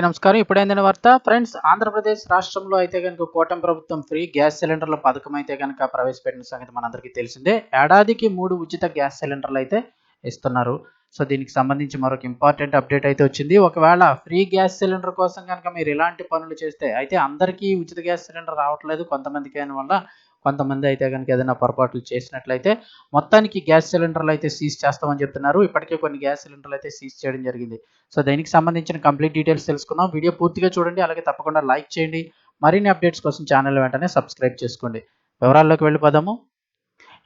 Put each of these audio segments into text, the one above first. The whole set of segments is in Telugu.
నమస్కారం. ఇప్పుడైందిన వార్త ఫ్రెండ్స్ ఆంధ్రప్రదేశ్ రాష్ట్రంలో అయితే కనుక కూటమి ప్రభుత్వం ఫ్రీ గ్యాస్ సిలిండర్ల పథకం అయితే కనుక ప్రవేశపెట్టిన సంగతి మనందరికీ తెలిసిందే. ఏడాదికి మూడు ఉచిత గ్యాస్ సిలిండర్లు అయితే ఇస్తున్నారు. సో దీనికి సంబంధించి మరొక ఇంపార్టెంట్ అప్డేట్ అయితే వచ్చింది. ఒకవేళ ఫ్రీ గ్యాస్ సిలిండర్ కోసం కనుక మీరు ఇలాంటి పనులు చేస్తే అయితే అందరికీ ఉచిత గ్యాస్ సిలిండర్ రావట్లేదు కొంతమందికి. అయిన వల్ల కొంతమంది అయితే కనుక ఏదైనా పొరపాట్లు చేసినట్లయితే మొత్తానికి గ్యాస్ సిలిండర్లు అయితే సీజ్ చేస్తామని చెప్తున్నారు. ఇప్పటికే కొన్ని గ్యాస్ సిలిండర్లు అయితే సీజ్ చేయడం జరిగింది. సో దీనికి సంబంధించిన కంప్లీట్ డీటెయిల్స్ తెలుసుకుందాం. వీడియో పూర్తిగా చూడండి. అలాగే తప్పకుండా లైక్ చేయండి. మరిన్ని అప్డేట్స్ కోసం ఛానల్ వెంటనే సబ్స్క్రైబ్ చేసుకోండి. వివరాల్లోకి వెళ్ళిపోదాము.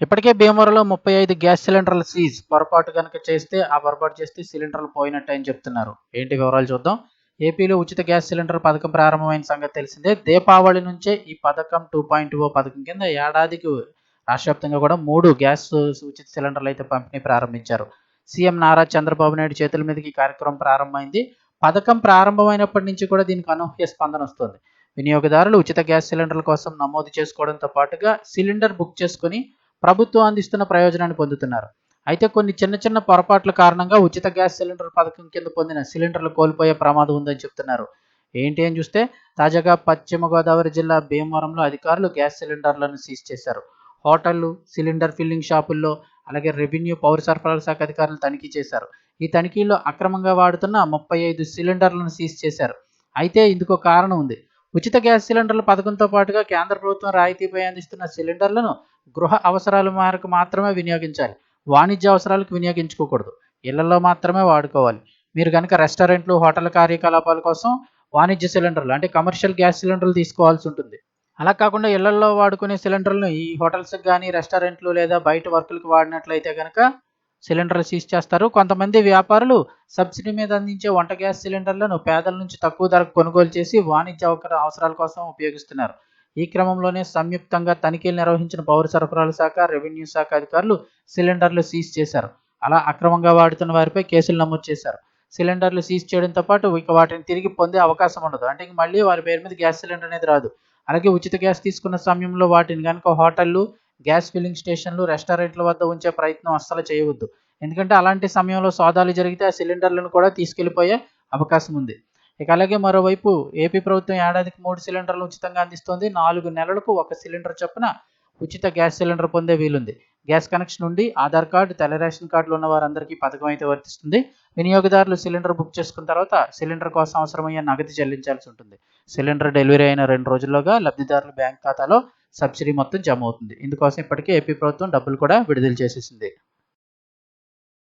ఇప్పటికే భీమవరంలో ముప్పై ఐదు గ్యాస్ సిలిండర్ల సీజ్ పొరపాటు కనుక చేస్తే ఆ పొరపాటు చేస్తే సిలిండర్లు పోయినట్టు అని చెప్తున్నారు. ఏంటి వివరాలు చూద్దాం. ఏపీలో ఉచిత గ్యాస్ సిలిండర్ పథకం ప్రారంభమైన సంగతి తెలిసిందే. దీపావళి నుంచే ఈ పథకం టూ పాయింట్ ఓ పథకం కింద ఏడాదికి రాష్ట్ర వ్యాప్తంగా కూడా మూడు గ్యాస్ ఉచిత సిలిండర్లు అయితే పంపిణీ ప్రారంభించారు. సీఎం నారా చంద్రబాబు నాయుడు చేతుల మీదకి ఈ కార్యక్రమం ప్రారంభమైంది. పథకం ప్రారంభమైనప్పటి నుంచి కూడా దీనికి అనూహ్య స్పందన వస్తుంది. వినియోగదారులు ఉచిత గ్యాస్ సిలిండర్ల కోసం నమోదు చేసుకోవడంతో పాటుగా సిలిండర్ బుక్ చేసుకుని ప్రభుత్వం అందిస్తున్న ప్రయోజనాన్ని పొందుతున్నారు. అయితే కొన్ని చిన్న చిన్న పొరపాట్ల కారణంగా ఉచిత గ్యాస్ సిలిండర్ పథకం కింద పొందిన సిలిండర్లు కోల్పోయే ప్రమాదం ఉందని చెప్తున్నారు. ఏంటి అని చూస్తే తాజాగా పశ్చిమ గోదావరి జిల్లా భీమవరంలో అధికారులు గ్యాస్ సిలిండర్లను సీజ్ చేశారు. హోటళ్ళు సిలిండర్ ఫిల్లింగ్ షాపుల్లో అలాగే రెవెన్యూ పౌర సరఫరాల శాఖ అధికారులు తనిఖీ చేశారు. ఈ తనిఖీలో అక్రమంగా వాడుతున్న ముప్పై ఐదు సిలిండర్లను సీజ్ చేశారు. అయితే ఇందుకు కారణం ఉంది. ఉచిత గ్యాస్ సిలిండర్ల పథకంతో పాటుగా కేంద్ర ప్రభుత్వం రాయితీపై అందిస్తున్న సిలిండర్లను గృహ అవసరాల మేరకు మాత్రమే వినియోగించాలి. వాణిజ్య అవసరాలకు వినియోగించుకోకూడదు. ఇళ్ళలో మాత్రమే వాడుకోవాలి. మీరు కనుక రెస్టారెంట్లు హోటల్ కార్యకలాపాల కోసం వాణిజ్య సిలిండర్లు అంటే కమర్షియల్ గ్యాస్ సిలిండర్లు తీసుకోవాల్సి ఉంటుంది. అలా కాకుండా ఇళ్ళలో వాడుకునే సిలిండర్లను ఈ హోటల్స్కి కానీ రెస్టారెంట్లు లేదా బయట వర్కులకు వాడినట్లయితే కనుక సిలిండర్లు సీజ్ చేస్తారు. కొంతమంది వ్యాపారులు సబ్సిడీ మీద అందించే వంట గ్యాస్ సిలిండర్లను పేదల నుంచి తక్కువ ధరకు కొనుగోలు చేసి వాణిజ్య అవసరాల కోసం ఉపయోగిస్తున్నారు. ఈ క్రమంలోనే సంయుక్తంగా తనిఖీలు నిర్వహించిన పౌర సరఫరాల శాఖ రెవెన్యూ శాఖ అధికారులు సిలిండర్లు సీజ్ చేశారు. అలా అక్రమంగా వాడుతున్న వారిపై కేసులు నమోదు చేశారు. సిలిండర్లు సీజ్ చేయడంతో పాటు ఇక వాటిని తిరిగి పొందే అవకాశం ఉండదు. అంటే మళ్ళీ వారి పేరు మీద గ్యాస్ సిలిండర్ అనేది రాదు. అలాగే ఉచిత గ్యాస్ తీసుకున్న సమయంలో వాటిని కనుక హోటళ్ళు గ్యాస్ ఫిల్లింగ్ స్టేషన్లు రెస్టారెంట్ల వద్ద ఉంచే ప్రయత్నం అస్సలు చేయవద్దు. ఎందుకంటే అలాంటి సమయంలో సోదాలు జరిగితే ఆ సిలిండర్లను కూడా తీసుకెళ్ళిపోయే అవకాశం ఉంది. ఇక అలాగే మరోవైపు ఏపీ ప్రభుత్వం ఏడాదికి మూడు సిలిండర్లు ఉచితంగా అందిస్తోంది. నాలుగు నెలలకు ఒక సిలిండర్ చొప్పున ఉచిత గ్యాస్ సిలిండర్ పొందే వీలుంది. గ్యాస్ కనెక్షన్ నుండి ఆధార్ కార్డు తెల్ల రేషన్ కార్డులు ఉన్న వారందరికీ పథకం అయితే వర్తిస్తుంది. వినియోగదారులు సిలిండర్ బుక్ చేసుకున్న తర్వాత సిలిండర్ కోసం అవసరమయ్యే నగదు చెల్లించాల్సి ఉంటుంది. సిలిండర్ డెలివరీ అయిన రెండు రోజుల్లోగా లబ్ధిదారుల బ్యాంక్ ఖాతాలో సబ్సిడీ మొత్తం జమ అవుతుంది. ఇందుకోసం ఇప్పటికే ఏపీ ప్రభుత్వం డబ్బులు కూడా విడుదల చేసేసింది.